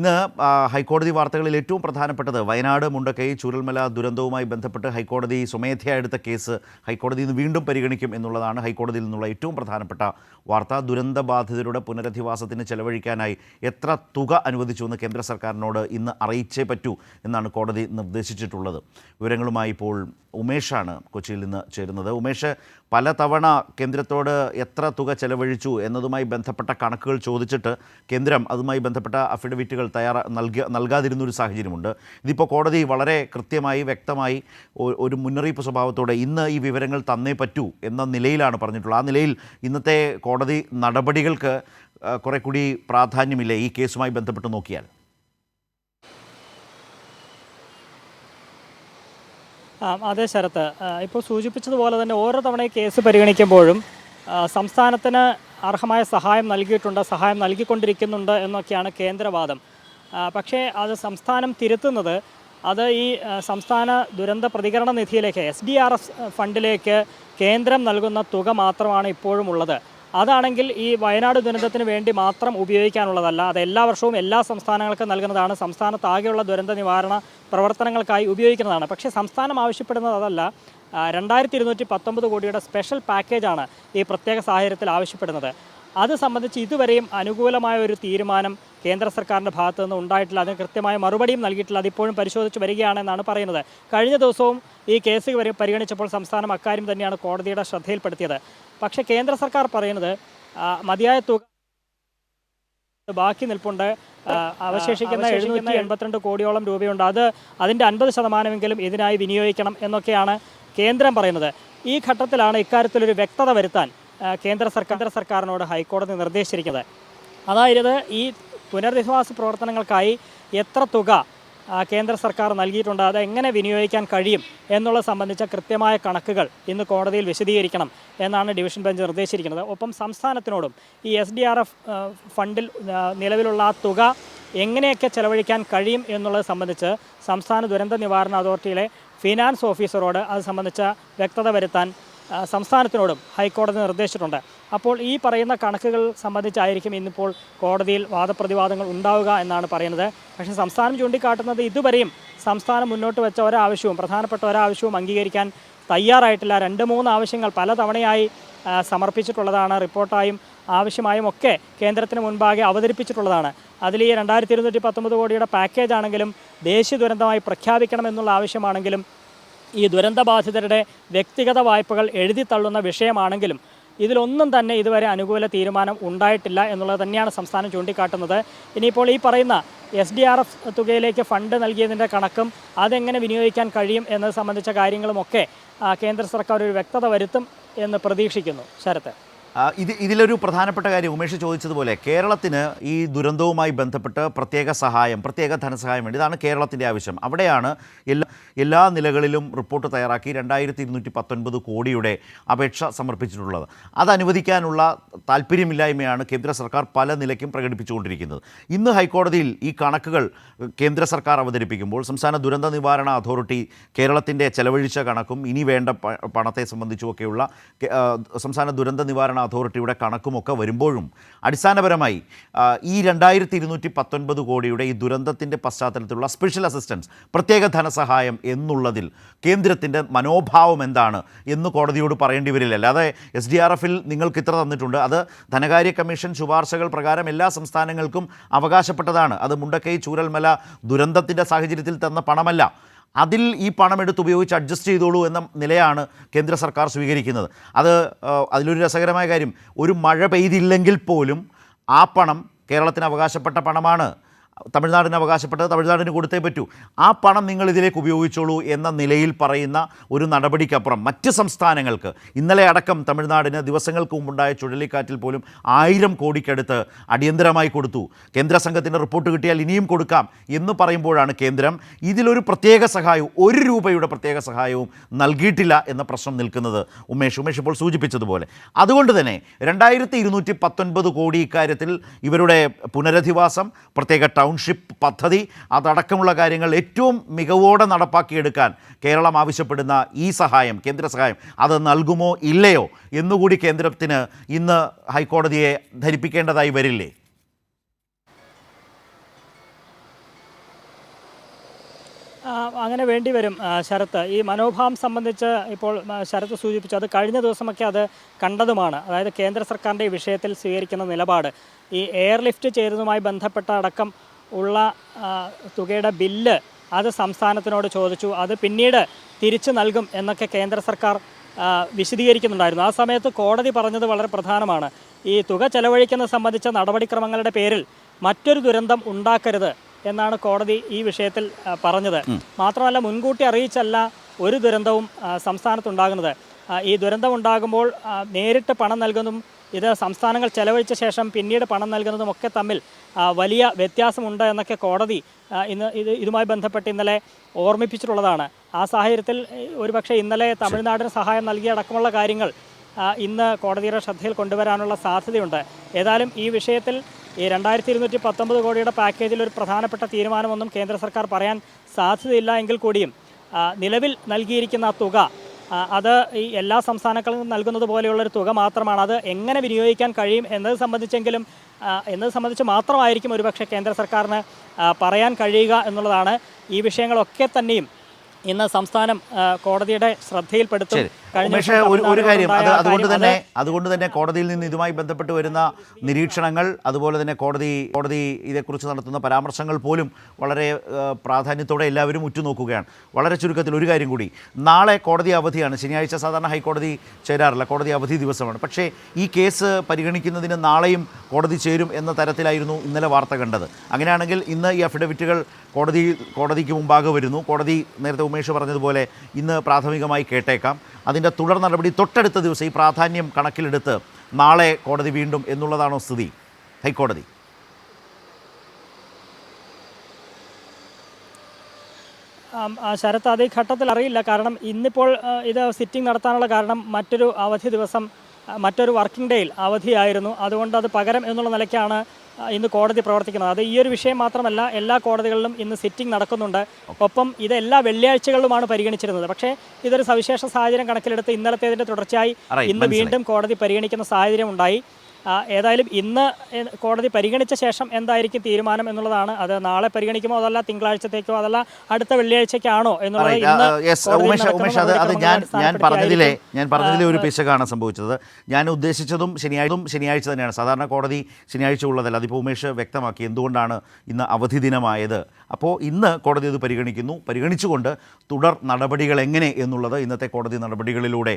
ഇന്ന് ഹൈക്കോടതി വാർത്തകളിൽ ഏറ്റവും പ്രധാനപ്പെട്ടത് വയനാട് മുണ്ടക്കൈ ചൂരൽമല ദുരന്തവുമായി ബന്ധപ്പെട്ട് ഹൈക്കോടതി സ്വമേധയാ എടുത്ത കേസ് ഹൈക്കോടതി ഇന്ന് വീണ്ടും പരിഗണിക്കും എന്നുള്ളതാണ് ഹൈക്കോടതിയിൽ നിന്നുള്ള ഏറ്റവും പ്രധാനപ്പെട്ട വാർത്ത. ദുരന്തബാധിതരുടെ പുനരധിവാസത്തിന് ചെലവഴിക്കാനായി എത്ര തുക അനുവദിച്ചു എന്ന് കേന്ദ്ര സർക്കാരിനോട് ഇന്ന് അറിയിച്ചേ പറ്റൂ എന്നാണ് കോടതി നിർദ്ദേശിച്ചിട്ടുള്ളത്. വിവരങ്ങളുമായി ഇപ്പോൾ ഉമേഷാണ് കൊച്ചിയിൽ നിന്ന് ചേരുന്നത്. ഉമേഷ് പലതവണ കേന്ദ്രത്തോട് എത്ര തുക ചെലവഴിച്ചു എന്നതുമായി ബന്ധപ്പെട്ട കണക്കുകൾ ചോദിച്ചിട്ട് കേന്ദ്രം അതുമായി ബന്ധപ്പെട്ട അഫിഡവിറ്റുകൾ തയ്യാറാ നൽകിയ നൽകാതിരുന്നൊരു സാഹചര്യമുണ്ട്. ഇതിപ്പോൾ കോടതി വളരെ കൃത്യമായി വ്യക്തമായി ഒരു മുന്നറിയിപ്പ് സ്വഭാവത്തോടെ ഇന്ന് ഈ വിവരങ്ങൾ തന്നേ പറ്റൂ എന്ന നിലയിലാണ് പറഞ്ഞിട്ടുള്ളത്. ആ നിലയിൽ ഇന്നത്തെ കോടതി നടപടികൾക്ക് കുറെ കൂടി പ്രാധാന്യമില്ല ഈ കേസുമായി ബന്ധപ്പെട്ട് നോക്കിയാൽ? അതെ ശരത്ത്. ഇപ്പോൾ സൂചിപ്പിച്ചതുപോലെ തന്നെ ഓരോ തവണ കേസ് പരിഗണിക്കുമ്പോഴും സംസ്ഥാനത്തിന് അർഹമായ സഹായം നൽകിയിട്ടുണ്ട് സഹായം നൽകിക്കൊണ്ടിരിക്കുന്നുണ്ട് എന്നൊക്കെയാണ് കേന്ദ്രവാദം. പക്ഷേ അത് സംസ്ഥാനം തിരുത്തുന്നത് അത് ഈ സംസ്ഥാന ദുരന്ത പ്രതികരണ നിധിയിലേക്ക് എസ് ഡി ആർ എഫ് ഫണ്ടിലേക്ക് കേന്ദ്രം നൽകുന്ന തുക മാത്രമാണ് ഇപ്പോഴും ഉള്ളത്. അതാണെങ്കിൽ ഈ വയനാട് ദുരന്തത്തിന് വേണ്ടി മാത്രം ഉപയോഗിക്കാനുള്ളതല്ല അത് എല്ലാ വർഷവും എല്ലാ സംസ്ഥാനങ്ങൾക്കും നൽകുന്നതാണ് സംസ്ഥാനത്താകെയുള്ള ദുരന്ത നിവാരണ പ്രവർത്തനങ്ങൾക്കായി ഉപയോഗിക്കുന്നതാണ്. പക്ഷേ സംസ്ഥാനം ആവശ്യപ്പെടുന്നത് അതല്ല രണ്ടായിരത്തി ഇരുന്നൂറ്റി പത്തൊമ്പത് കോടിയുടെ സ്പെഷ്യൽ പാക്കേജാണ് ഈ പ്രത്യേക സാഹചര്യത്തിൽ ആവശ്യപ്പെടുന്നത്. അത് സംബന്ധിച്ച് ഇതുവരെയും അനുകൂലമായ ഒരു തീരുമാനം കേന്ദ്ര സർക്കാരിന്റെ ഭാഗത്തു നിന്ന് ഉണ്ടായിട്ടില്ല. അതിന് കൃത്യമായ മറുപടിയും നൽകിയിട്ടില്ല. അതിപ്പോഴും പരിശോധിച്ച് വരികയാണെന്നാണ് പറയുന്നത്. കഴിഞ്ഞ ദിവസവും ഈ കേസ് വരെ പരിഗണിച്ചപ്പോൾ സംസ്ഥാനം അക്കാര്യം തന്നെയാണ് കോടതിയുടെ ശ്രദ്ധയിൽപ്പെടുത്തിയത്. പക്ഷേ കേന്ദ്ര സർക്കാർ പറയുന്നത് മതിയായ തുക ബാക്കി നിൽപ്പുണ്ട്. അവശേഷിക്കുന്ന എഴുന്നൂറ്റി എൺപത്തിരണ്ട് കോടിയോളം രൂപയുണ്ട്. അത് അതിന്റെ അൻപത് ശതമാനമെങ്കിലും ഇതിനായി വിനിയോഗിക്കണം എന്നൊക്കെയാണ് കേന്ദ്രം പറയുന്നത്. ഈ ഘട്ടത്തിലാണ് ഇക്കാര്യത്തിലൊരു വ്യക്തത വരുത്താൻ കേന്ദ്ര സർക്കാർ സർക്കാരിനോട് ഹൈക്കോടതി നിർദ്ദേശിച്ചിരിക്കുന്നത്. അതായത് ഈ പുനരധിവാസ പ്രവർത്തനങ്ങൾക്കായി എത്ര തുക കേന്ദ്ര സർക്കാർ നൽകിയിട്ടുണ്ട് അത് എങ്ങനെ വിനിയോഗിക്കാൻ കഴിയും എന്നുള്ളത് സംബന്ധിച്ച കൃത്യമായ കണക്കുകൾ ഇന്ന് കോടതിയിൽ വിശദീകരിക്കണം എന്നാണ് ഡിവിഷൻ ബെഞ്ച് നിർദ്ദേശിച്ചിരിക്കുന്നത്. ഒപ്പം സംസ്ഥാനത്തിനോടും ഈ എസ് ഡി ആർ എഫ് ഫണ്ടിൽ നിലവിലുള്ള ആ തുക എങ്ങനെയൊക്കെ ചെലവഴിക്കാൻ കഴിയും എന്നുള്ളത് സംബന്ധിച്ച് സംസ്ഥാന ദുരന്ത നിവാരണ അതോറിറ്റിയിലെ ഫിനാൻസ് ഓഫീസറോട് അത് സംബന്ധിച്ച വ്യക്തത വരുത്താൻ സംസ്ഥാനത്തിനോടും ഹൈക്കോടതി നിർദ്ദേശിച്ചിട്ടുണ്ട്. അപ്പോൾ ഈ പറയുന്ന കണക്കുകൾ സംബന്ധിച്ചായിരിക്കും ഇന്നിപ്പോൾ കോടതിയിൽ വാദപ്രതിവാദങ്ങൾ ഉണ്ടാവുക എന്നാണ് പറയുന്നത്. പക്ഷേ സംസ്ഥാനം ചൂണ്ടിക്കാട്ടുന്നത് ഇതുവരെയും സംസ്ഥാനം മുന്നോട്ട് വെച്ച ഒരാവശ്യവും പ്രധാനപ്പെട്ട ഒരാവശ്യവും അംഗീകരിക്കാൻ തയ്യാറായിട്ടില്ല. രണ്ട് മൂന്ന് ആവശ്യങ്ങൾ പലതവണയായി സമർപ്പിച്ചിട്ടുള്ളതാണ്. റിപ്പോർട്ടായും ആവശ്യമായും ഒക്കെ കേന്ദ്രത്തിന് മുൻപാകെ അവതരിപ്പിച്ചിട്ടുള്ളതാണ്. അതിൽ ഈ രണ്ടായിരത്തി ഇരുന്നൂറ്റി പത്തൊമ്പത് കോടിയുടെ പാക്കേജ് ആണെങ്കിലും ദേശീയ ദുരന്തമായി പ്രഖ്യാപിക്കണമെന്നുള്ള ആവശ്യമാണെങ്കിലും ഈ ദുരന്തബാധിതരുടെ വ്യക്തിഗത വായ്പകൾ എഴുതി തള്ളുന്ന വിഷയമാണെങ്കിലും ഇതിലൊന്നും തന്നെ ഇതുവരെ അനുകൂല തീരുമാനം ഉണ്ടായിട്ടില്ല എന്നുള്ളത് തന്നെയാണ് സംസ്ഥാനം ചൂണ്ടിക്കാട്ടുന്നത്. ഇനിയിപ്പോൾ ഈ പറയുന്ന എസ് ഡി ആർ എഫ് തുകയിലേക്ക് ഫണ്ട് നൽകിയതിന്റെ കണക്കും അതെങ്ങനെ വിനിയോഗിക്കാൻ കഴിയും എന്നത് സംബന്ധിച്ച കാര്യങ്ങളുമൊക്കെ കേന്ദ്ര സർക്കാർ ഒരു വ്യക്തത വരുത്തും എന്ന് പ്രതീക്ഷിക്കുന്നു. ശരത്ത് ഇത് ഇതിലൊരു പ്രധാനപ്പെട്ട കാര്യം ഉമേഷ് ചോദിച്ചതുപോലെ കേരളത്തിന് ഈ ദുരന്തവുമായി ബന്ധപ്പെട്ട് പ്രത്യേക സഹായം പ്രത്യേക ധനസഹായം വേണ്ടി ഇതാണ് കേരളത്തിന്റെ ആവശ്യം. അവിടെയാണ് എല്ലാ എല്ലാ നിലകളിലും റിപ്പോർട്ട് തയ്യാറാക്കി രണ്ടായിരത്തി ഇരുന്നൂറ്റി പത്തൊൻപത് കോടിയുടെ അപേക്ഷ സമർപ്പിച്ചിട്ടുള്ളത്. അത് അനുവദിക്കാനുള്ള താല്പര്യമില്ലായ്മയാണ് കേന്ദ്ര സർക്കാർ പല നിലയ്ക്കും പ്രകടിപ്പിച്ചുകൊണ്ടിരിക്കുന്നത്. ഇന്ന് ഹൈക്കോടതിയിൽ ഈ കണക്കുകൾ കേന്ദ്ര സർക്കാർ അവതരിപ്പിക്കുമ്പോൾ സംസ്ഥാന ദുരന്ത നിവാരണ അതോറിറ്റി കേരളത്തിന്റെ ചെലവഴിച്ച കണക്കും ഇനി വേണ്ട പണത്തെ സംബന്ധിച്ചുമൊക്കെയുള്ള സംസ്ഥാന ദുരന്ത നിവാരണ അതോറിറ്റിയുടെ കണക്കുമൊക്കെ വരുമ്പോഴും അടിസ്ഥാനപരമായി ഈ രണ്ടായിരത്തി ഇരുന്നൂറ്റി പത്തൊൻപത് കോടിയുടെ ഈ ദുരന്തത്തിന്റെ പശ്ചാത്തലത്തിലുള്ള സ്പെഷ്യൽ അസിസ്റ്റൻസ് പ്രത്യേക ധനസഹായം എന്നുള്ളതിൽ കേന്ദ്രത്തിന്റെ മനോഭാവം എന്താണ് എന്ന് കോടതിയോട് പറയേണ്ടി വരില്ല. അല്ലാതെ എസ് ഡി ആർ എഫിൽ നിങ്ങൾക്ക് ഇത്ര തന്നിട്ടുണ്ട്. അത് ധനകാര്യ കമ്മീഷൻ ശുപാർശകൾ പ്രകാരം എല്ലാ സംസ്ഥാനങ്ങൾക്കും അവകാശപ്പെട്ടതാണ്. അത് മുണ്ടക്കൈ ചൂരൽമല ദുരന്തത്തിന്റെ സാഹചര്യത്തിൽ തന്ന പണമല്ല. അതിൽ ഈ പണം എടുത്ത് ഉപയോഗിച്ച് അഡ്ജസ്റ്റ് ചെയ്തോളൂ എന്ന നിലയാണ് കേന്ദ്ര സർക്കാർ സ്വീകരിക്കുന്നത്. അത് അതിലൊരു രസകരമായ കാര്യം. ഒരു മഴ പെയ്തില്ലെങ്കിൽ പോലും ആ പണം കേരളത്തിന് അവകാശപ്പെട്ട പണമാണ്. തമിഴ്നാടിന് അവകാശപ്പെട്ടത് തമിഴ്നാടിന് കൊടുത്തേ പറ്റൂ. ആ പണം നിങ്ങൾ ഇതിലേക്ക് ഉപയോഗിച്ചോളൂ എന്ന നിലയിൽ പറയുന്ന ഒരു നടപടിക്കപ്പുറം മറ്റ് സംസ്ഥാനങ്ങൾക്ക് ഇന്നലെ അടക്കം തമിഴ്നാടിന് ദിവസങ്ങൾക്ക് മുമ്പുണ്ടായ ചുഴലിക്കാറ്റിൽ പോലും ആയിരം കോടിക്കടുത്ത് അടിയന്തരമായി കൊടുത്തു. കേന്ദ്ര സംഘത്തിന്റെ റിപ്പോർട്ട് കിട്ടിയാൽ ഇനിയും കൊടുക്കാം എന്ന് പറയുമ്പോഴാണ് കേന്ദ്രം ഇതിലൊരു പ്രത്യേക സഹായവും ഒരു രൂപയുടെ പ്രത്യേക സഹായവും നൽകിയിട്ടില്ല എന്ന പ്രശ്നം നിൽക്കുന്നത്. ഉമേഷ് ഉമേഷ് ഇപ്പോൾ സൂചിപ്പിച്ചതുപോലെ. അതുകൊണ്ട് തന്നെ രണ്ടായിരത്തി ഇരുന്നൂറ്റി പത്തൊൻപത് കോടി ഇക്കാര്യത്തിൽ ഇവരുടെ പുനരധിവാസം പ്രത്യേക ടൗൺഷിപ്പ് പദ്ധതി അതടക്കമുള്ള കാര്യങ്ങൾ ഏറ്റവും മികവോടെ നടപ്പാക്കിയെടുക്കാൻ കേരളം ആവശ്യപ്പെടുന്ന ഈ സഹായം കേന്ദ്ര സഹായം അത് നൽകുമോ ഇല്ലയോ എന്നുകൂടി കേന്ദ്രത്തിന് ഇന്ന് ഹൈക്കോടതിയെ ധരിപ്പിക്കേണ്ടതായി വരില്ലേ? അങ്ങനെ വേണ്ടി വരും ശരത്ത്. ഈ മനോഭാവം സംബന്ധിച്ച് ഇപ്പോൾ ശരത്ത് സൂചിപ്പിച്ചു അത് കഴിഞ്ഞ ദിവസമൊക്കെ അത് കണ്ടതുമാണ്. അതായത് കേന്ദ്ര സർക്കാരിന്റെ ഈ വിഷയത്തിൽ സ്വീകരിക്കുന്ന നിലപാട്. ഈ എയർലിഫ്റ്റ് ചെയ്തതുമായി ബന്ധപ്പെട്ട അടക്കം ഉള്ള തുകയുടെ ബില്ല് അത് സംസ്ഥാനത്തിനോട് ചോദിച്ചു. അത് പിന്നീട് തിരിച്ചു നൽകും എന്നൊക്കെ കേന്ദ്ര സർക്കാർ വിശദീകരിക്കുന്നുണ്ടായിരുന്നു. ആ സമയത്ത് കോടതി പറഞ്ഞത് വളരെ പ്രധാനമാണ്. ഈ തുക ചെലവഴിക്കുന്നത് സംബന്ധിച്ച നടപടിക്രമങ്ങളുടെ പേരിൽ മറ്റൊരു ദുരന്തം ഉണ്ടാക്കരുത് എന്നാണ് കോടതി ഈ വിഷയത്തിൽ പറഞ്ഞത്. മാത്രമല്ല മുൻകൂട്ടി അറിയിച്ചല്ല ഒരു ദുരന്തവും സംസ്ഥാനത്തുണ്ടാകുന്നത്. ഈ ദുരന്തം ഉണ്ടാകുമ്പോൾ നേരിട്ട് പണം നൽകുന്നതും ഇത് സംസ്ഥാനങ്ങൾ ചെലവഴിച്ച ശേഷം പിന്നീട് പണം നൽകുന്നതും ഒക്കെ തമ്മിൽ വലിയ വ്യത്യാസമുണ്ട് എന്നൊക്കെ കോടതി ഇന്ന് ഇത് ഇതുമായി ബന്ധപ്പെട്ട് ഇന്നലെ ഓർമ്മിപ്പിച്ചിട്ടുള്ളതാണ്. ആ സാഹചര്യത്തിൽ ഒരുപക്ഷെ ഇന്നലെ തമിഴ്നാടിന് സഹായം നൽകിയ അടക്കമുള്ള കാര്യങ്ങൾ ഇന്ന് കോടതിയുടെ ശ്രദ്ധയിൽ കൊണ്ടുവരാനുള്ള സാധ്യതയുണ്ട്. ഏതായാലും ഈ വിഷയത്തിൽ ഈ രണ്ടായിരത്തി ഇരുന്നൂറ്റി പത്തൊമ്പത് കോടിയുടെ പാക്കേജിൽ ഒരു പ്രധാനപ്പെട്ട തീരുമാനമൊന്നും കേന്ദ്ര സർക്കാർ പറയാൻ സാധ്യതയില്ല എങ്കിൽ കൂടിയും നിലവിൽ നൽകിയിരിക്കുന്ന തുക അത് ഈ എല്ലാ സംസ്ഥാനങ്ങൾക്കും നൽകുന്നത് പോലെയുള്ളൊരു തുക മാത്രമാണ്. അത് എങ്ങനെ വിനിയോഗിക്കാൻ കഴിയും എന്നത് സംബന്ധിച്ചെങ്കിലും എന്നത് സംബന്ധിച്ച് മാത്രമായിരിക്കും ഒരുപക്ഷെ കേന്ദ്ര സർക്കാരിന് പറയാൻ കഴിയുക എന്നുള്ളതാണ് ഈ വിഷയങ്ങളൊക്കെ തന്നെയും ഇന്ന് സംസ്ഥാനം കോടതിയുടെ ശ്രദ്ധയിൽപ്പെടുത്തും. ഉമേഷ് ഒരു ഒരു കാര്യം. അത് അതുകൊണ്ട് തന്നെ അതുകൊണ്ട് തന്നെ കോടതിയിൽ നിന്ന് ഇതുമായി ബന്ധപ്പെട്ട് വരുന്ന നിരീക്ഷണങ്ങൾ അതുപോലെ തന്നെ കോടതി കോടതി ഇതേക്കുറിച്ച് നടത്തുന്ന പരാമർശങ്ങൾ പോലും വളരെ പ്രാധാന്യത്തോടെ എല്ലാവരും ഉറ്റുനോക്കുകയാണ്. വളരെ ചുരുക്കത്തിൽ ഒരു കാര്യം കൂടി. നാളെ കോടതി അവധിയാണ്. ശനിയാഴ്ച സാധാരണ ഹൈക്കോടതി ചേരാറില്ല. കോടതി അവധി ദിവസമാണ്. പക്ഷേ ഈ കേസ് പരിഗണിക്കുന്നതിന് നാളെയും കോടതി ചേരും എന്ന തരത്തിലായിരുന്നു ഇന്നലെ വാർത്ത കണ്ടത്. അങ്ങനെയാണെങ്കിൽ ഇന്ന് ഈ അഫിഡവിറ്റുകൾ കോടതി കോടതിക്ക് മുമ്പാകെ വരുന്നു. കോടതി നേരത്തെ ഉമേഷ് പറഞ്ഞതുപോലെ ഇന്ന് പ്രാഥമികമായി കേട്ടേക്കാം. അതിന്റെ തുടർ നടപടി തൊട്ടടുത്ത ദിവസം ഈ പ്രാധാന്യം കണക്കിലെടുത്ത് നാളെ കോടതി വീണ്ടും എന്നുള്ളതാണോ സ്ഥിതി? ഹൈക്കോടതി. ശരത്ത് അത് ഈ ഘട്ടത്തിൽ അറിയില്ല. കാരണം ഇന്നിപ്പോൾ ഇത് സിറ്റിംഗ് നടത്താനുള്ള കാരണം മറ്റൊരു അവധി ദിവസം മറ്റൊരു വർക്കിംഗ് ഡേയിൽ അവധിയായിരുന്നു. അതുകൊണ്ട് അത് പകരം എന്നുള്ള നിലയ്ക്കാണ് ഇന്ന് കോടതി പ്രവർത്തിക്കുന്നത് അത് ഈ ഒരു വിഷയം മാത്രമല്ല എല്ലാ കോടതികളിലും ഇന്ന് സിറ്റിംഗ് നടക്കുന്നുണ്ട്. ഒപ്പം ഇത് എല്ലാ വെള്ളിയാഴ്ചകളിലുമാണ് പരിഗണിച്ചിരുന്നത്. പക്ഷേ ഇതൊരു സവിശേഷ സാഹചര്യം കണക്കിലെടുത്ത് ഇന്നലത്തേതിന്റെ തുടർച്ചയായി ഇന്ന് വീണ്ടും കോടതി പരിഗണിക്കുന്ന സാഹചര്യം ഉണ്ടായി. ഏതായാലും ഇന്ന് കോടതി പരിഗണിച്ച ശേഷം എന്തായിരിക്കും തീരുമാനം എന്നുള്ളതാണ്. അത് നാളെ പരിഗണിക്കുമോ അതല്ല തിങ്കളാഴ്ചത്തേക്കോ അതല്ല അടുത്ത വെള്ളിയാഴ്ചക്കാണോ എന്നുള്ളത് അത് ഞാൻ ഞാൻ പറഞ്ഞതിലെ ഞാൻ പറഞ്ഞതിലെ ഒരു പിശകാണ് സംഭവിച്ചത്. ഞാൻ ഉദ്ദേശിച്ചതും ശനിയാഴ്ചതും ശനിയാഴ്ച തന്നെയാണ്. സാധാരണ കോടതി ശനിയാഴ്ച ഉള്ളതല്ല. അതിപ്പോൾ ഉമേഷ് വ്യക്തമാക്കി എന്തുകൊണ്ടാണ് ഇന്ന് അവധി ദിനമായത്. അപ്പോൾ ഇന്ന് കോടതി അത് പരിഗണിക്കുന്നു. പരിഗണിച്ചുകൊണ്ട് തുടർ നടപടികൾ എങ്ങനെ എന്നുള്ളത് ഇന്നത്തെ കോടതി നടപടികളിലൂടെ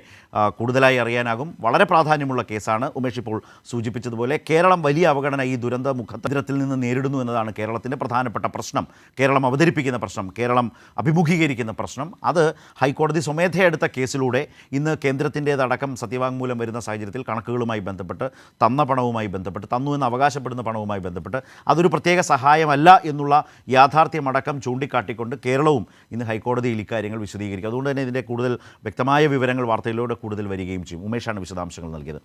കൂടുതലായി അറിയാനാകും. വളരെ പ്രാധാന്യമുള്ള കേസാണ്. ഉമേഷ് ഇപ്പോൾ സൂചിപ്പിച്ചതുപോലെ കേരളം വലിയ അവഗണന ഈ ദുരന്ത മുഖത്തിരത്തിൽ നിന്ന് നേരിടുന്നു എന്നതാണ് കേരളത്തിന്റെ പ്രധാനപ്പെട്ട പ്രശ്നം. കേരളം അവതരിപ്പിക്കുന്ന പ്രശ്നം കേരളം അഭിമുഖീകരിക്കുന്ന പ്രശ്നം. അത് ഹൈക്കോടതി സ്വമേധയെടുത്ത കേസിലൂടെ ഇന്ന് കേന്ദ്രത്തിന്റേതടക്കം സത്യവാങ്മൂലം വരുന്ന സാഹചര്യത്തിൽ കണക്കുകളുമായി ബന്ധപ്പെട്ട് തന്ന പണവുമായി ബന്ധപ്പെട്ട് തന്നു എന്ന് അവകാശപ്പെടുന്ന പണവുമായി ബന്ധപ്പെട്ട് അതൊരു പ്രത്യേക സഹായമല്ല എന്നുള്ള യാഥാർത്ഥ്യമടക്കം ചൂണ്ടിക്കാട്ടിക്കൊണ്ട് കേരളവും ഇന്ന് ഹൈക്കോടതിയിൽ ഇക്കാര്യങ്ങൾ വിശദീകരിക്കും. അതുകൊണ്ട് തന്നെ ഇതിന്റെ കൂടുതൽ വ്യക്തമായ വിവരങ്ങൾ വാർത്തയിലൂടെ കൂടുതൽ വരികയും ചെയ്യും. ഉമേഷാണ് വിശദാംശങ്ങൾ നൽകിയത്.